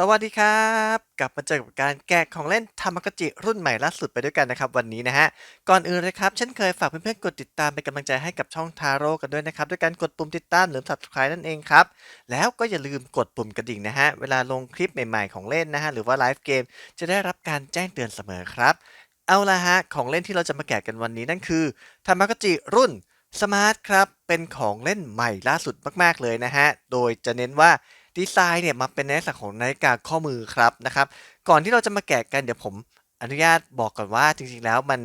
สวัสดีครับ กลับมาเจอกับการแกะของเล่นทามากจิรุ่นใหม่ล่าสุดไปด้วยกันนะครับวันนี้นะฮะ ก่อนอื่นเลยครับเช่นเคยฝากเพื่อนๆกดติดตามเป็นกำลังใจให้กับช่องทาโร่กันด้วยนะครับ ด้วยการกดปุ่มติดตามหรือ subscribe นั่นเองครับ แล้วก็อย่าลืมกดปุ่มกระดิ่งนะฮะ เวลาลงคลิปใหม่ๆของเล่นนะฮะ หรือว่าไลฟ์เกมจะได้รับการแจ้งเตือนเสมอครับ เอาละฮะของเล่นที่เราจะมาแกะกันวันนี้นั่นคือทามากจิรุ่นสมาร์ทครับเป็นของเล่นใหม่ล่าสุดมากๆเลยนะฮะโดยจะเน้นว่า ดีไซน์เนี่ยมาเป็นในลักษณะของนาฬิกาข้อมือครับนะครับ ก่อนที่เราจะมาแกะกันเดี๋ยวผมอนุญาตบอกก่อนว่าจริงๆแล้วมัน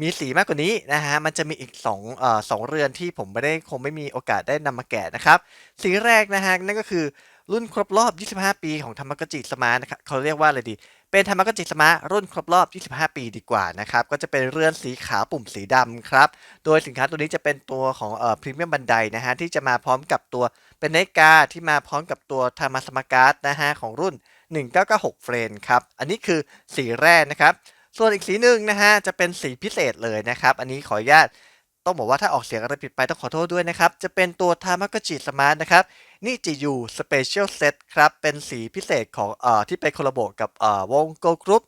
มีสีมากกว่านี้นะฮะ มันจะมีอีก2เอ่อสองเรือนที่ผมไม่ได้คงไม่มีโอกาสได้นำมาแกะนะครับ สีแรกนะฮะนั่นก็คือรุ่นครบรอบ 25 ปีของธรรมกจิสมาร์นะครับเขาเรียกว่าอะไรดี เป็นธรรมกจิสมาร์รุ่นครบรอบ 25 ปีดีกว่านะครับ ก็จะเป็นเรือนสีขาวปุ่มสีดำครับ โดยสินค้าตัวนี้จะเป็นตัวของเอ่อพรีเมียมบันไดนะฮะที่จะมาพร้อมกับตัว เป็นนาฬิกาที่มาพร้อมกับตัวธรรมสมการ์ดนะฮะของรุ่น 1996 เฟรนครับ อันนี้คือสีแรกนะครับ ส่วนอีกสีหนึ่งนะฮะจะเป็นสีพิเศษเลยนะครับ อันนี้ขออนุญาตต้องบอกว่าถ้าออกเสียงอะไรผิดไปต้องขอโทษด้วยนะครับ จะเป็นตัวทามากจิสมาร์ทนะครับนี่จิยูสเปเชียลเซตครับ เป็นสีพิเศษของเอ่อที่ไปคอลลาโบกับเอ่อวงโกกรุ๊ป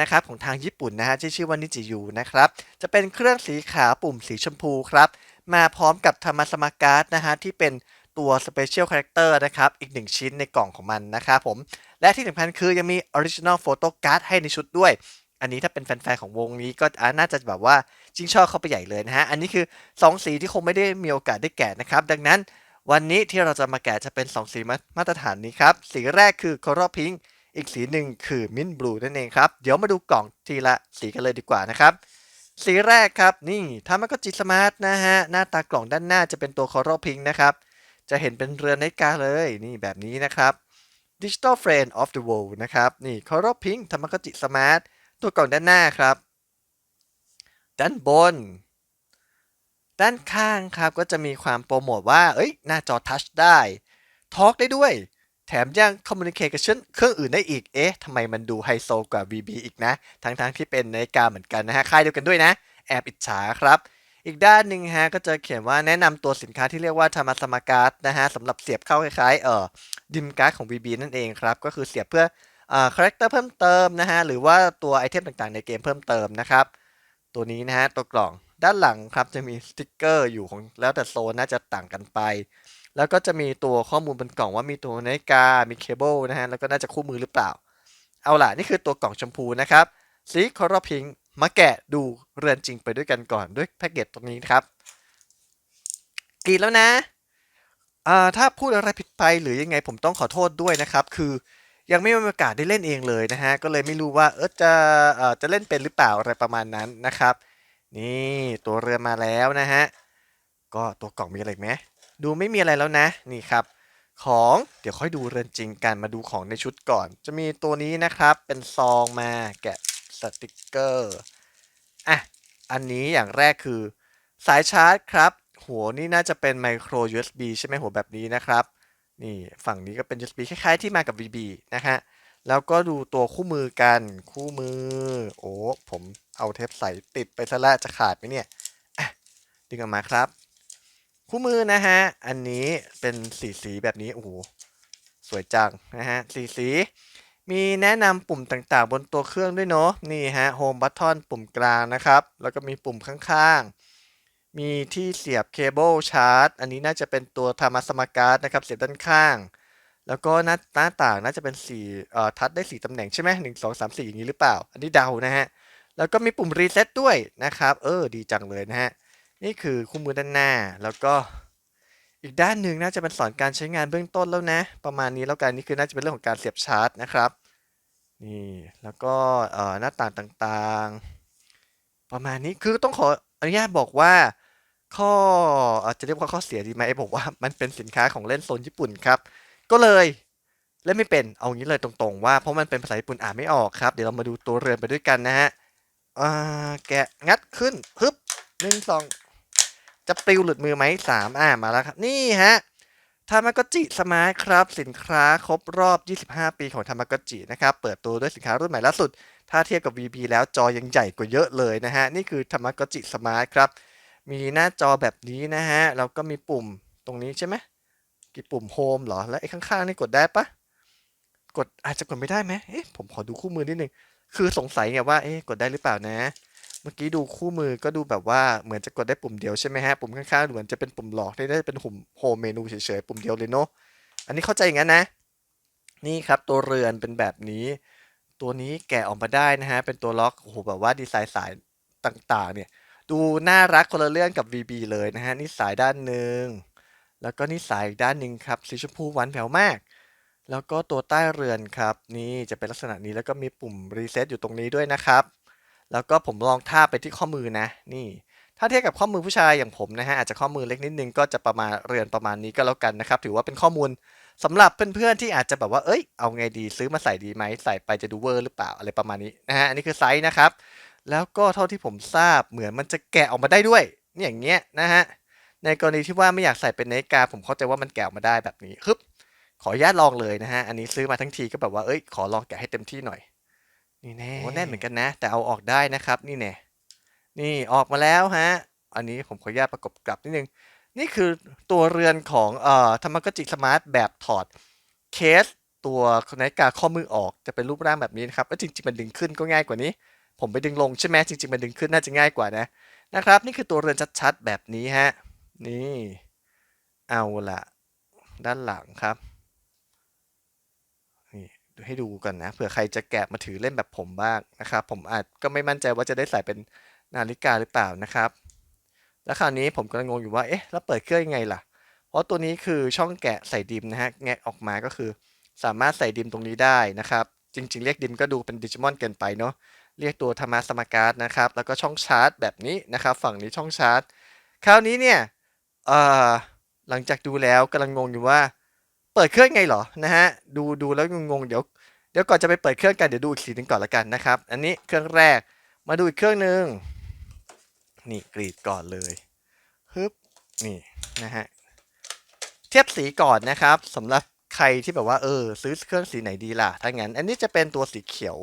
นะครับของทางญี่ปุ่นนะฮะที่ชื่อว่านิจิยูนะครับ จะเป็นเครื่องสีขาวปุ่มสีชมพูครับ มาพร้อมกับธรรมสมาการ์ดนะฮะที่เป็น ตัว Special Character นะครับ อีกหนึ่งชิ้นในกล่องของมันนะครับผม และที่สำคัญคือยังมี Original Photo Card ให้ในชุดด้วย อันนี้ถ้าเป็นแฟนๆ ของวงนี้ก็น่าจะแบบว่าจิ้งชอบเข้าไปใหญ่เลยนะฮะ อันนี้คือ 2 สีที่คงไม่ได้มีโอกาสได้แกะนะครับ ดังนั้นวันนี้ที่เราจะมาแกะจะเป็น 2 สีมามาตรฐานนี้ครับ สีแรกคือ Coral Pink อีกสีหนึ่งคือ Mint Blue นั่นเองครับ เดี๋ยวมาดูกล่องทีละสีกันเลยดีกว่านะครับสีแรกครับ นี่ทามาก็จิสมาร์ทนะฮะ หน้าตากล่องด้านหน้าจะเป็นตัว Coral Pink นะครับ จะเห็นเป็นเรือนนาฬิกาเลยนี่แบบนี้นะครับ Digital Friend of the World นะครับนี่ Coral Pink ทามกจิสมาร์ทตัวกล่องด้านหน้าครับ ด้านบน ด้านข้างครับก็จะมีความโปรโมทว่า เอ้ย หน้าจอทัชได้ทอ l k ได้ด้วย แถมยัง Communication เครื่องอื่นได้อีก เอ๊ะทำไมมันดูไฮโซกว่า VB อีกนะ ทั้งๆทที่เป็นนาฬิกาเหมือนกันนะฮะ ค่ายเดียวกันด้วยนะ แอบอิจฉาครับ อีกด้านหนึ่งฮะก็จะเขียนว่าแนะนำตัวสินค้าที่เรียกว่าธรรมสมาการ์ดนะฮะสำหรับเสียบเข้าคล้ายๆเอ่อดิมการ์ดของ VB นั่นเองครับ ก็คือเสียบเพื่ออ่าคาแรคเตอร์เพิ่มเติมนะฮะหรือว่าตัวไอเทมต่างๆในเกมเพิ่มเติมนะครับ ตัวนี้นะฮะตัวกล่องด้านหลังครับจะมีสติกเกอร์อยู่ของแล้วแต่โซนน่าจะต่างกันไป แล้วก็จะมีตัวข้อมูลบนกล่องว่ามีตัวนาฬิกา มีเคเบิลนะฮะแล้วก็น่าจะคู่มือหรือเปล่า เอาล่ะนี่คือตัวกล่องชมพูนะครับสีคอร์พิง มาแกะดูเรือนจริงไปด้วยกันก่อนด้วยแพ็กเกจตรงนี้ครับกรีดแล้วนะอ่าถ้าพูดอะไรผิดไปหรือยังไงผมต้องขอโทษด้วยนะครับ คือยังไม่มีโอกาสได้เล่นเองเลยนะฮะ ก็เลยไม่รู้ว่าเออจะเออจะเล่นเป็นหรือเปล่าอะไรประมาณนั้นนะครับ นี่ตัวเรือมาแล้วนะฮะ ก็ตัวกล่องมีอะไรไหมดูไม่มีอะไรแล้วนะ นี่ครับ ของเดี๋ยวค่อยดูเรือนจริงกันมาดูของในชุดก่อน จะมีตัวนี้นะครับ เป็นซองมาแกะ สติกเกอร์อะอันนี้อย่างแรกคือสายชาร์จครับ หัวนี่น่าจะเป็นไมโคร USB ใช่ไหมหัวแบบนี้นะครับ นี่ฝั่งนี้ก็เป็น USB คล้ายๆที่มากับ VB นะฮะแล้วก็ดูตัวคู่มือกันคู่มือ โอ้ผมเอาเทปใสติดไปซะแล้วจะขาดไหมเนี่ยอะดึงออกมาครับ คู่มือนะฮะ อันนี้เป็นสีสีแบบนี้ โอ้โห สวยจังนะฮะ สีสี มีแนะนำปุ่มต่างๆ บนตัวเครื่องด้วยเนาะนี่ฮะโฮมบัตทอนปุ่มกลางนะครับ แล้วก็มีปุ่มข้างๆ มีที่เสียบเคเบิลชาร์จ อันนี้น่าจะเป็นตัวธรรมสมการ์ดนะครับ เสียบด้านข้าง แล้วก็หน้าหน้าต่างน่าจะเป็นสีเอ่อทัชได้สีตำแหน่งใช่ไหมหนึ่งสองสามสี่อย่างนี้หรือเปล่า อันนี้เดานะฮะ แล้วก็มีปุ่มรีเซ็ตด้วยนะครับ เออ ดีจังเลยนะฮะ นี่คือคู่มือด้านหน้า แล้วก็ อีกด้านหนึ่งน่าจะเป็นสอนการใช้งานเบื้องต้นแล้วนะ ประมาณนี้แล้วกันนี่คือน่าจะเป็นเรื่องของการเสียบชาร์จนะครับนี่แล้วก็หน้าต่างต่างๆ ประมาณนี้คือต้องขออนุญาตบอกว่าข้ออาจจะเรียกว่าข้อเสียดีไหมบอกว่ามันเป็นสินค้าของเล่นโซนญี่ปุ่นครับ ก็เลยเล่นไม่เป็นเอางี้เลยตรงๆ ว่าเพราะมันเป็นภาษาญี่ปุ่นอ่านไม่ออกครับ เดี๋ยวเรามาดูตัวเรือนไปด้วยกันนะฮะแกะงัดขึ้นฮึบหนึ่งสอง จะปลิวหลุดมือไหมสามอ่ามาแล้วครับ นี่ฮะทามากจิสมาร์ทครับ สินค้าครบรอบ 25 ปีของทามากจินะครับ เปิดตัวด้วยสินค้ารุ่นใหม่ล่าสุด ถ้าเทียบกับ VB แล้วจอยังใหญ่กว่าเยอะเลยนะฮะ นี่คือทามากจิสมาร์ทครับ มีหน้าจอแบบนี้นะฮะ แล้วก็มีปุ่มตรงนี้ใช่ไหมกี่ปุ่มโฮมเหรอ แล้วไอ้ข้างๆนี่กดได้ปะกดอาจจะกดไม่ได้ไหมเอ๊ะผมขอดูคู่มือนิดนึง คือสงสัยไงว่า เอ๊ะกดได้หรือเปล่านะ เมื่อกี้ดูคู่มือก็ดูแบบว่าเหมือนจะกดได้ปุ่มเดียวใช่ไหมฮะ ปุ่มข้างๆเหมือนจะเป็นปุ่มหลอกที่ได้เป็นปุ่มโฮมเมนูเฉยๆ ปุ่มเดียวเลยเนาะ อันนี้เข้าใจอย่างนั้นนะ นี่ครับตัวเรือนเป็นแบบนี้ ตัวนี้แกะออกมาได้นะฮะ เป็นตัวล็อก โอ้โห แบบว่าดีไซน์สายต่างๆ เนี่ย ดูน่ารักคนละเรื่องกับ VB เลยนะฮะ นี่สายด้านหนึ่ง แล้วก็นี่สายอีกด้านหนึ่งครับ สีชมพูหวานแหววมาก แล้วก็ตัวใต้เรือนครับ นี่จะเป็นลักษณะนี้ แล้วก็มีปุ่มรีเซ็ตอยู่ตรงนี้ด้วยนะครับ แล้วก็ผมลองท่าไปที่ข้อมือนะ นี่ ถ้าเทียบกับข้อมือผู้ชายอย่างผมนะฮะอาจจะข้อมือเล็กนิดนึงก็จะประมาณเรือนประมาณนี้ก็แล้วกันนะครับ ถือว่าเป็นข้อมูลสำหรับเพื่อนๆที่อาจจะแบบว่าเอ้ยเอาไงดีซื้อมาใส่ดีไหมใส่ไปจะดูเวอร์หรือเปล่าอะไรประมาณนี้นะฮะอันนี้คือไซส์นะครับ แล้วก็เท่าที่ผมทราบเหมือนมันจะแกะออกมาได้ด้วยนี่อย่างเงี้ยนะฮะในกรณีที่ว่าไม่อยากใส่เป็นนาฬิกา ผมเข้าใจว่ามันแกะออกมาได้แบบนี้ฮึบขออนุญาตลองเลยนะฮะอันนี้ซื้อมาทั้งทีก็แบบว่าเอ้ยขอลองแกะให้เต็มที่หน่อย นี่แน่โอ้แน่นเหมือนกันนะ แต่เอาออกได้นะครับ นี่แน่นี่ออกมาแล้วฮะ อันนี้ผมขออนุญาตประกบกลับนิดนึง นี่คือตัวเรือนของเอ่อธรรมกจิสมาร์ทแบบถอดเคสตัวนาฬิกาข้อมือออกจะเป็นรูปร่างแบบนี้นะครับแล้วจริงๆมันดึงขึ้นก็ง่ายกว่านี้ ผมไปดึงลงใช่ไหมจริงๆมันดึงขึ้นน่าจะง่ายกว่านะนะครับ นี่คือตัวเรือนชัดๆแบบนี้ฮะนี่ เอาละด้านหลังครับ ให้ดูกันนะเผื่อใครจะแกะมาถือเล่นแบบผมบ้างนะครับ ผมอาจก็ไม่มั่นใจว่าจะได้ใส่เป็นนาฬิกาหรือเปล่านะครับ แล้วคราวนี้ผมกำลังงงอยู่ว่าเอ๊ะแล้วเปิดเครื่องยังไงล่ะ เพราะตัวนี้คือช่องแกะใส่ดิมนะฮะแงะออกมาก็คือ สามารถใส่ดิมตรงนี้ได้นะครับ จริง ๆ เรียกดิมก็ดูเป็นดิจิมอนเกินไปเนาะเรียกตัวธรรมะสมการ์ดนะครับ แล้วก็ช่องชาร์จแบบนี้นะครับ ฝั่งนี้ช่องชาร์จ คราวนี้เนี่ยเอ่อหลังจากดูแล้วกำลังงงอยู่ว่า เปิดเครื่องไงเหรอนะฮะดูดูแล้วงงๆเดี๋ยว เดี๋ยวก่อนจะไปเปิดเครื่องกันเดี๋ยวดูอีกทีหนึงก่อนละกันนะครับ อันนี้เครื่องแรกมาดูอีกเครื่องหนึ่งนี่กรีดก่อนเลยฮึบนี่นะฮะเทียบสีก่อนนะครับสำหรับใครที่แบบว่าเออซื้อเครื่องสีไหนดีล่ะถ้างั้น อันนี้จะเป็นตัวสีเขียว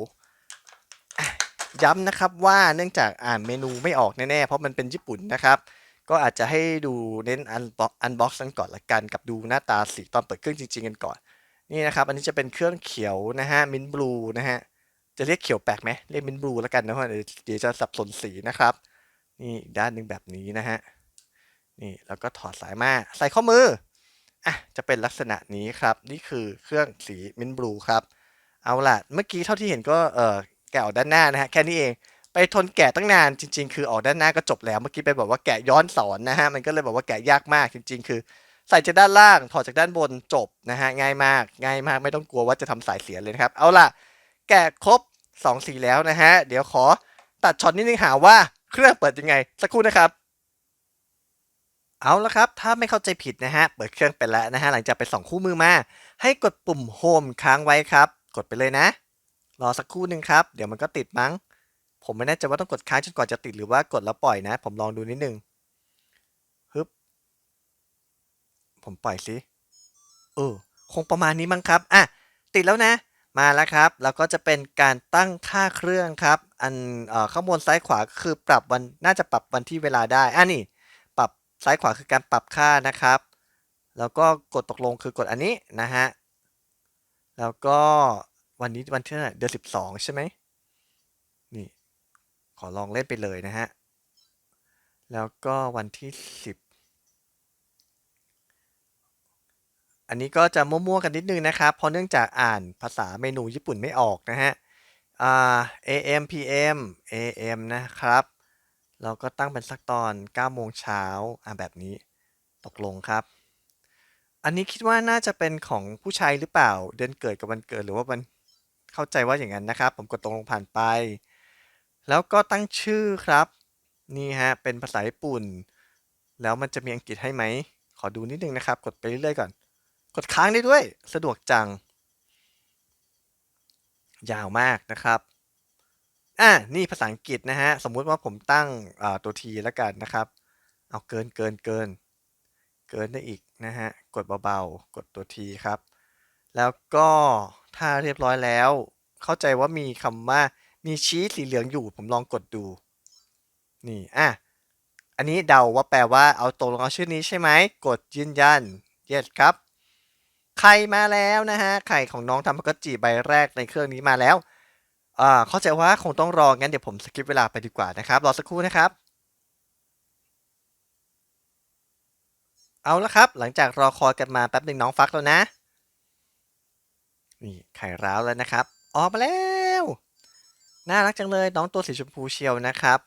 ย้ำนะครับว่าเนื่องจากอ่านเมนูไม่ออกแน่ๆ เพราะมันเป็นญี่ปุ่นนะครับ ก็อาจจะให้ดูเน้นอันบ็อกอันบ็อกซ์กันก่อนละกัน กับดูหน้าตาสีตอนเปิดเครื่องจริงๆกันก่อน นี่นะครับ อันนี้จะเป็นเครื่องเขียวนะฮะมินบลูนะฮะจะเรียกเขียวแปลกไหมเรียกมินบลูแล้วกันนะเพราะเดี๋ยวจะสับสนสีนะครับ นี่อีกด้านหนึ่งแบบนี้นะฮะนี่แล้วก็ถอดสายมาใส่ข้อมืออะจะเป็นลักษณะนี้ครับ นี่คือเครื่องสีมินบลูครับ เอาล่ะ เมื่อกี้เท่าที่เห็นก็เออแกะออกด้านหน้านะฮะแค่นี้เองไปทนแกะตั้งนานจริง ๆ คือออกด้านหน้าก็จบแล้วเมื่อกี้ไปบอกว่าแกะย้อนสอนนะฮะมันก็เลยบอกว่าแกะยากมากจริง ๆ คือ ใส่จากด้านล่างถอดจากด้านบนจบนะฮะง่ายมากง่ายมากไม่ต้องกลัวว่าจะทำสายเสียเลยนะครับ เอาล่ะ แกะครบ2สีแล้วนะฮะเดี๋ยวขอตัดช็อตนิดนึงหาว่าเครื่องเปิดยังไงสักครู่นะครับเอาละครับ ถ้าไม่เข้าใจผิดนะฮะ เปิดเครื่องไปแล้วนะฮะ หลังจากไปส่องคู่มือมา ให้กดปุ่มโฮมค้างไว้ครับ กดไปเลยนะ รอสักครู่หนึ่งครับ เดี๋ยวมันก็ติดมั้ง ผมไม่แน่ใจว่าต้องกดค้างจนกว่าจะติดหรือว่ากดแล้วปล่อยนะ ผมลองดูนิดนึงฮึบ ผมปล่อยสิเออคงประมาณนี้มั้งครับอะติดแล้วนะ มาแล้วครับแล้วก็จะเป็นการตั้งค่าเครื่องครับ อันเอ่อข้างบนซ้ายขวาคือปรับวันน่าจะปรับวันที่เวลาได้อะนี่ปรับซ้ายขวาคือการปรับค่านะครับ แล้วก็กดตกลงคือกดอันนี้นะฮะแล้วก็วันนี้วันที่เท่าไหร่เดือนสิบสองใช่ไหมนี่ขอลองเล่นไปเลยนะฮะ แล้วก็วันที่สิบ อันนี้ก็จะมั่วๆกันนิดนึงนะครับ เพราะเนื่องจากอ่านภาษาเมนูญี่ปุ่นไม่ออกนะฮะ AM PM AM นะครับ เราก็ตั้งเป็นสักตอน 9 โมงเช้าอ่าแบบนี้ตกลงครับ อันนี้คิดว่าน่าจะเป็นของผู้ชายหรือเปล่า เดือนเกิดกับวันเกิดหรือว่าวันเข้าใจว่าอย่างนั้นนะครับ ผมกดตกลงผ่านไป แล้วก็ตั้งชื่อครับ นี่ฮะ เป็นภาษาญี่ปุ่น แล้วมันจะมีอังกฤษให้ไหม ขอดูนิดนึงนะครับ กดไปเรื่อยๆก่อน กดค้างได้ด้วย สะดวกจัง ยาวมากนะครับอะนี่ภาษาอังกฤษนะฮะ สมมุติว่าผมตั้งตัวทีแล้วกันนะครับ เอาเกินเกินเกิน เกินได้อีกนะฮะ กดเบาๆ กดตัวทีครับ แล้วก็ถ้าเรียบร้อยแล้ว เข้าใจว่ามีคำว่ามีชี้สีเหลืองอยู่ ผมลองกดดู นี่อะอันนี้เดาว่าแปลว่าเอาตรงเอาชื่อนี้ใช่ไหม กดยืนยัน yes ครับ ไข่มาแล้วนะฮะ ไข่ของน้องทำมักจิใบแรกในเครื่องนี้มาแล้วอ่าเข้าใจว่าคงต้องรอ งั้นเดี๋ยวผมสกิปเวลาไปดีกว่านะครับ รอสักครู่นะครับ เอาละครับ หลังจากรอคอยกันมาแป๊บหนึ่งน้องฟักแล้วนะ นี่ไข่ร้าวแล้วนะครับ ออกมาแล้ว น่ารักจังเลยน้องตัวสีชมพูเชียวนะครับ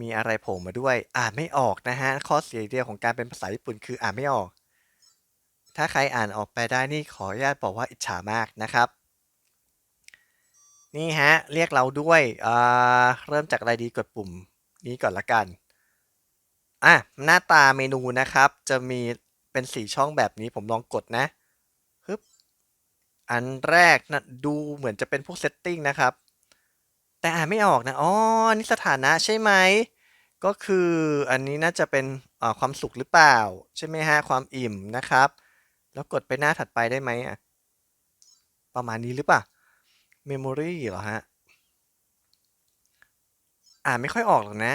มีอะไรโผล่มาด้วย อ่านไม่ออกนะฮะ ข้อเสียเดียวของการเป็นภาษาญี่ปุ่นคืออ่านไม่ออก ถ้าใครอ่านออกไปได้นี่ขออนุญาตบอกว่าอิจฉามากนะครับ นี่ฮะ เรียกเราด้วยอ่าเริ่มจากอะไรดีกดปุ่มนี้ก่อนละกันอะหน้าตาเมนูนะครับ จะมีเป็นสีช่องแบบนี้ผมลองกดนะฮึบอันแรกนะดูเหมือนจะเป็นพวกเซตติ้งนะครับ แต่อ่านไม่ออกนะ อ๋อ นี่สถานะใช่ไหม ก็คืออันนี้น่าจะเป็นความสุขหรือเปล่า ใช่ไหมฮะ ความอิ่มนะครับ แล้วกดไปหน้าถัดไปได้ไหมอะ ประมาณนี้หรือเปล่า Memory เหรอฮะ อ่านไม่ค่อยออกหรอกนะ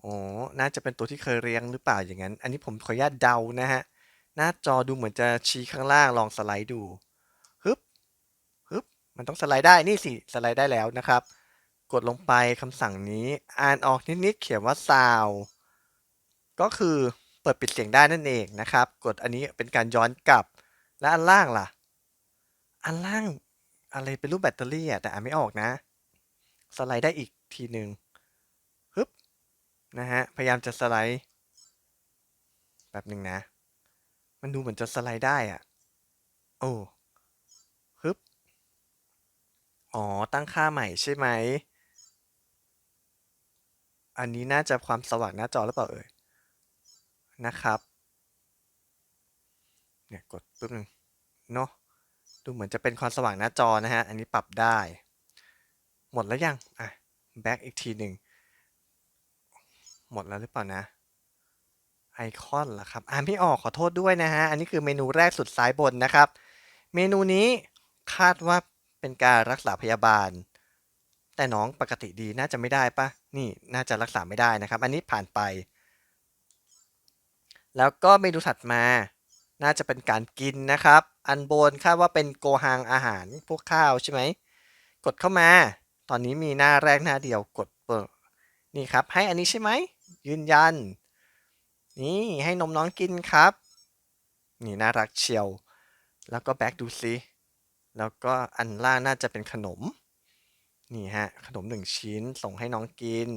โอ๋อน่าจะเป็นตัวที่เคยเรียงหรือเปล่าอย่างนั้น อันนี้ผมขออนุญาตเดานะฮะ หน้าจอดูเหมือนจะชี้ข้างล่างลองสไลด์ดู ฮึบ ฮึบ มันต้องสไลด์ได้ นี่สิ สไลด์ได้แล้วนะครับ กดลงไปคำสั่งนี้ อ่านออกนิดๆ เขียนว่า sound ก็คือ เปิดปิดเสียงได้นั่นเองนะครับ กดอันนี้เป็นการย้อนกลับ และอันล่างล่ะ อันล่างอะไรเป็นรูปแบตเตอรี่อะแต่อ่านไม่ออกนะ สไลด์ได้อีกทีหนึ่งฮึบนะฮะพยายามจะสไลด์แบบหนึ่งนะ มันดูเหมือนจะสไลด์ได้อะ โอ้ฮึบอ๋อ ตั้งค่าใหม่ใช่ไหม อันนี้น่าจะความสว่างหน้าจอหรือเปล่าเอ่ย นะครับ เนี่ยกดปุ๊บหนึ่งเนาะดูเหมือนจะเป็นความสว่างหน้าจอนะฮะ อันนี้ปรับได้ หมดแล้วยัง อะ แบ็กอีกทีหนึ่ง หมดแล้วหรือเปล่านะไอคอนล่ะครับ อ่านไม่ออกขอโทษด้วยนะฮะ อันนี้คือเมนูแรกสุดซ้ายบนนะครับ เมนูนี้คาดว่าเป็นการรักษาพยาบาล แต่น้องปกติดีน่าจะไม่ได้ปะนี่น่าจะรักษาไม่ได้นะครับ อันนี้ผ่านไป แล้วก็เมนูถัดมา น่าจะเป็นการกินนะครับ อันบนคาดว่าเป็นโกฮังอาหารพวกข้าวใช่ไหม กดเข้ามา ตอนนี้มีหน้าแรกหน้าเดียวกดเปิดนี่ครับ ให้อันนี้ใช่ไหม ยืนยัน นี่ให้นมน้องกินครับ นี่น่ารักเชียว แล้วก็แบ็กดูซิแล้วก็อันล่างน่าจะเป็นขนม นี่ฮะ ขนมหนึ่งชิ้นส่งให้น้องกิน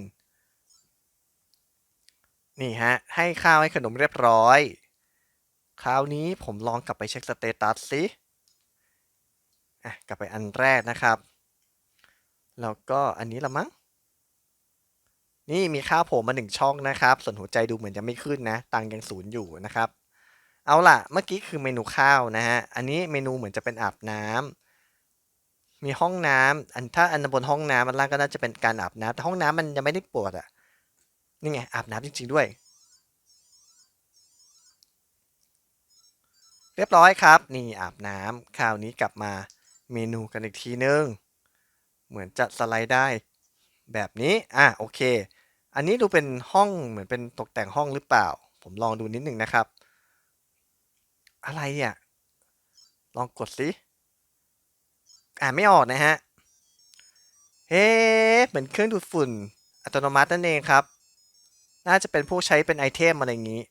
นี่ฮะ ให้ข้าวให้ขนมเรียบร้อย คราวนี้ผมลองกลับไปเช็คสเตตัสสิอะกลับไปอันแรกนะครับ แล้วก็อันนี้ละมั้ง นี่มีข้าวโผล่มาหนึ่งช่องนะครับ ส่วนหัวใจดูเหมือนจะไม่ขึ้นนะ ตังยังศูนย์อยู่นะครับ เอาล่ะ เมื่อกี้คือเมนูข้าวนะฮะ อันนี้เมนูเหมือนจะเป็นอาบน้ำมีห้องน้ำอันถ้าอันบนห้องน้ำอันล่างก็น่าจะเป็นการอาบน้ำแต่ห้องน้ำมันยังไม่ได้ปวดอะ นี่ไงอาบน้ำจริง ๆ ด้วย เรียบร้อยครับ นี่อาบน้ำคราวนี้กลับมาเมนูกันอีกทีนึง เหมือนจะสไลด์ได้แบบนี้ อะโอเค อันนี้ดูเป็นห้องเหมือนเป็นตกแต่งห้องหรือเปล่า ผมลองดูนิดหนึ่งนะครับ อะไรอะ ลองกดสิอ่านไม่ออกนะฮะ เฮ้ เหมือนเครื่องดูดฝุ่นอัตโนมัตินั่นเองครับ น่าจะเป็นพวกใช้เป็นไอเทมอะไรอย่างนี้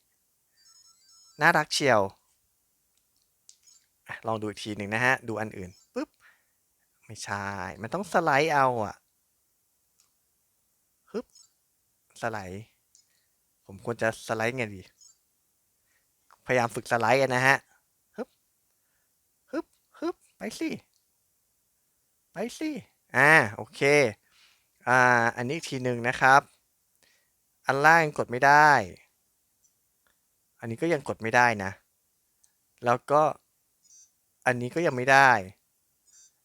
น่ารักเชียว ลองดูอีกทีหนึ่งนะฮะ ดูอันอื่นปุ๊บ ไม่ใช่ มันต้องสไลด์เอาอะฮึบ สไลด์ ผมควรจะสไลด์ไงดี พยายามฝึกสไลด์นนะฮะฮึบฮึบฮึบไปสิ ไปสิ อ่า โอเค อ่า อันนี้อีกทีหนึ่งนะครับ อันล่างกดไม่ได้ อันนี้ก็ยังกดไม่ได้นะ แล้วก็อันนี้ก็ยังไม่ได้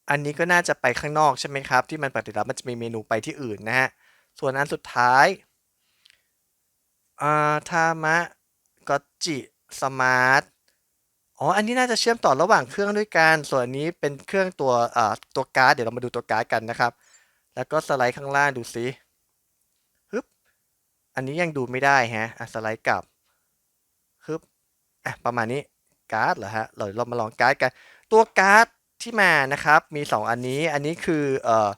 อันนี้ก็น่าจะไปข้างนอกใช่ไหมครับ ที่มันปฏิรับมันจะมีเมนูไปที่อื่นนะฮะ ส่วนอันสุดท้ายอ่าทามะกอจิสมาร์ทอ๋อ อันนี้น่าจะเชื่อมต่อระหว่างเครื่องด้วยกัน ส่วนนี้เป็นเครื่องตัวอ่าตัวการ์ด เดี๋ยวเรามาดูตัวการ์ดกันนะครับ แล้วก็สไลด์ข้างล่างดูซิ อันนี้ยังดูไม่ได้ฮะอะสไลด์กลับฮึบอะประมาณนี้การ์ดเหรอฮะเราเรามาลองการ์ดกัน ตัวการ์ดที่มานะครับมี 2 อันนี้อันนี้คือเอ่อ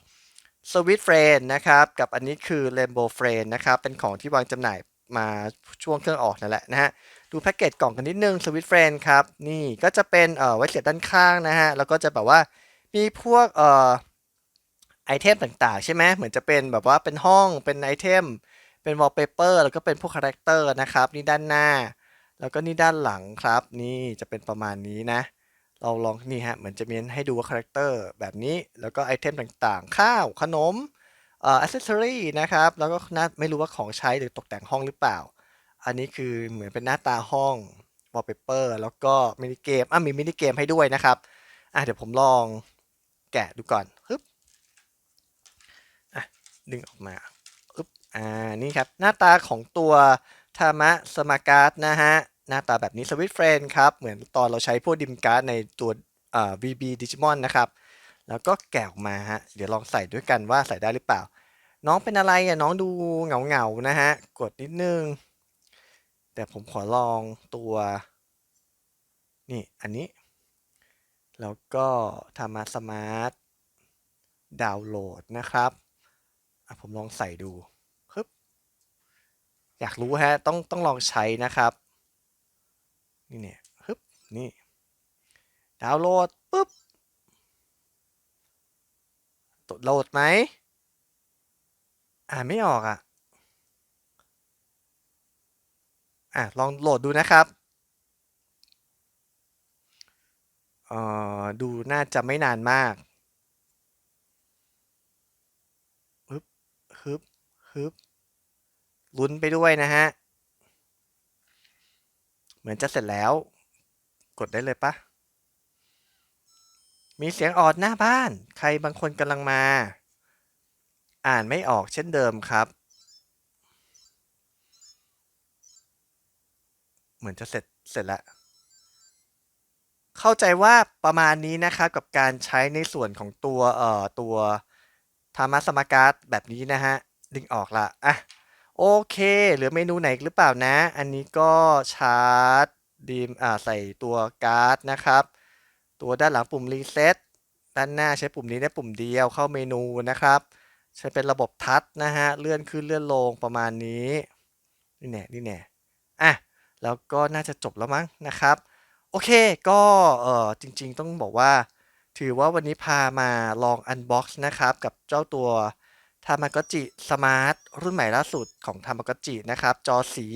Sweet Friend นะครับกับอันนี้คือ Rainbow Friend นะครับเป็นของที่วางจำหน่ายมาช่วงเครื่องออกนั่นแหละนะฮะดูแพ็กเกจกล่องกันนิดนึง Sweet Friend ครับนี่ก็จะเป็นเอ่อไว้เสียบด้านข้างนะฮะแล้วก็จะแบบว่ามีพวกเอ่อไอเทมต่างๆ ใช่ไหมเหมือนจะเป็นแบบว่าเป็นห้องเป็นไอเทม เป็นวอลเปเปอร์แล้วก็เป็นพวกคาแรคเตอร์นะครับ นี่ด้านหน้า แล้วก็นี่ด้านหลังครับ นี่จะเป็นประมาณนี้นะ เราลองนี่ฮะเหมือนจะมีให้ดูว่าคาแรคเตอร์แบบนี้แล้วก็ไอเทมต่างๆ ข้าวขนมเอ่ออ c เซสซอรี่นะครับ แล้วก็น่าไม่รู้ว่าของใช้หรือตกแต่งห้องหรือเปล่า อันนี้คือเหมือนเป็นหน้าตาห้องวอลเปเปอร์แล้วก็มินิเกมอะมีมินิเกมให้ด้วยนะครับอะเดี๋ยวผมลองแกะดูก่อนฮึบอะดึงออกมา อ่านี่ครับหน้าตาของตัวธามะสมาการ์ดนะฮะ หน้าตาแบบนี้สวิตเฟรนครับ เหมือนตอนเราใช้พวกดิมการ์ดในตัวอ่า VB Digimon นะครับ แล้วก็แกะออกมาฮะ เดี๋ยวลองใส่ด้วยกันว่าใส่ได้หรือเปล่า น้องเป็นอะไรอะ น้องดูเหงาเงาๆนะฮะ กดนิดนึง แต่ผมขอลองตัว นี่อันนี้ แล้วก็ทำมาสมาร์ทดาวน์โหลดนะครับอะผมลองใส่ดู อยากรู้ฮะต้องต้องลองใช้นะครับนี่เนี่ยฮึบนี่ดาวน์โหลดปุ๊บตดโหลดไหมอ่านไม่ออกอะอะลองโหลดดูนะครับเอ่อดูน่าจะไม่นานมากฮึบฮึบฮึบ ลุ้นไปด้วยนะฮะ เหมือนจะเสร็จแล้ว กดได้เลยปะมีเสียงออดหน้าบ้าน ใครบางคนกำลังมา อ่านไม่ออกเช่นเดิมครับ เหมือนจะเสร็จเสร็จแล้วเข้าใจว่าประมาณนี้นะครับกับการใช้ในส่วนของตัวเอ่อตัวธรรมะสมการ์ดแบบนี้นะฮะ ดึงออกละอะ โอเค เหลือเมนูไหนหรือเปล่านะ อันนี้ก็ชาร์จดีมอ่าใส่ตัวการ์ดนะครับ ตัวด้านหลังปุ่มรีเซ็ตด้านหน้าใช้ปุ่มนี้ได้ปุ่มเดียวเข้าเมนูนะครับ ใช้เป็นระบบทัชนะฮะ เลื่อนขึ้นเลื่อนลงประมาณนี้ นี่แน่นี่แน่อะ แล้วก็น่าจะจบแล้วมั้งนะครับ โอเค ก็เออจริง ๆ ต้องบอกว่า ถือว่าวันนี้พามาลองอันบ็อกซ์นะครับ กับเจ้าตัว ทามากจิสมาร์ทรุ่นใหม่ล่าสุดของทามากจินะครับ จอสี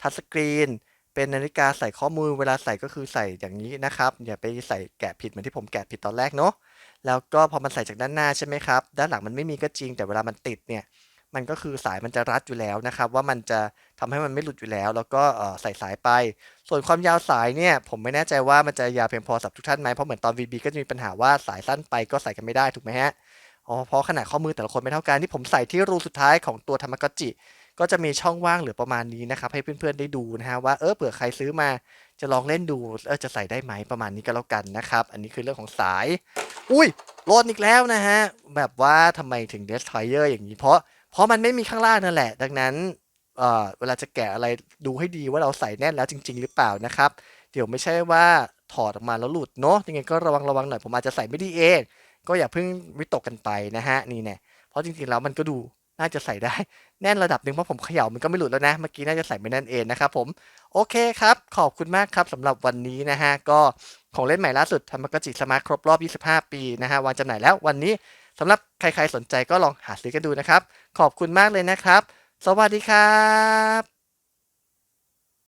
ทัชสกรีน เป็นนาฬิกาใส่ข้อมือเวลาใส่ก็คือใส่อย่างนี้นะครับ อย่าไปใส่แกะผิดเหมือนที่ผมแกะผิดตอนแรกเนาะแล้วก็พอมันใส่จากด้านหน้าใช่ไหมครับ ด้านหลังมันไม่มีก็จริงแต่เวลามันติดเนี่ยมันก็คือสายมันจะรัดอยู่แล้วนะครับ ว่ามันจะทำให้มันไม่หลุดอยู่แล้ว แล้วก็ใส่สายไป ส่วนความยาวสายเนี่ย ผมไม่แน่ใจว่ามันจะยาวเพียงพอสำหรับทุกท่านไหมเพราะเหมือนตอน VB ก็จะมีปัญหาว่าสายสั้นไปก็ใส่กันไม่ได้ถูกไหมฮะ อ๋อเพราะขนาดข้อมือแต่ละคนไม่เท่ากันที่ผมใส่ที่รูสุดท้ายของตัวธรรมกจิ ก็จะมีช่องว่างเหลือประมาณนี้นะครับให้เพื่อนๆได้ดูนะฮะว่าเออเผื่อใครซื้อมาจะลองเล่นดูเออจะใส่ได้ไหมประมาณนี้ก็แล้วกันนะครับ อันนี้คือเรื่องของสาย อุ้ยโลดอีกแล้วนะฮะแบบว่าทำไมถึง Destroyer อย่างนี้เพราะเพราะมันไม่มีข้างล่างนั่นแหละ ดังนั้นเอ่อเวลาจะแกะอะไรดูให้ดีว่าเราใส่แน่นแล้วจริง ๆ หรือเปล่านะครับเดี๋ยวไม่ใช่ว่าถอดออกมาแล้วหลุดเนาะยังไงก็ระวังระวังหน่อยผมอาจจะใส่ไม่ดีเอง ก็อย่าเพิ่งวิตกกันไปนะฮะนี่แน่เพราะจริงๆแล้วมันก็ดูน่าจะใส่ได้แน่นระดับหนึ่งเพราะผมเขย่ามันก็ไม่หลุดแล้วนะ เมื่อกี้น่าจะใส่ไม่แน่นเองนะครับผมโอเคครับ ขอบคุณมากครับสำหรับวันนี้นะฮะก็ของเล่นใหม่ล่าสุดทำมากจิสมาร์ทครบรอบ 25 ปีนะฮะวางจำหน่ายแล้ววันนี้สำหรับใครๆสนใจก็ลองหาซื้อกันดูนะครับ ขอบคุณมากเลยนะครับ สวัสดีครับ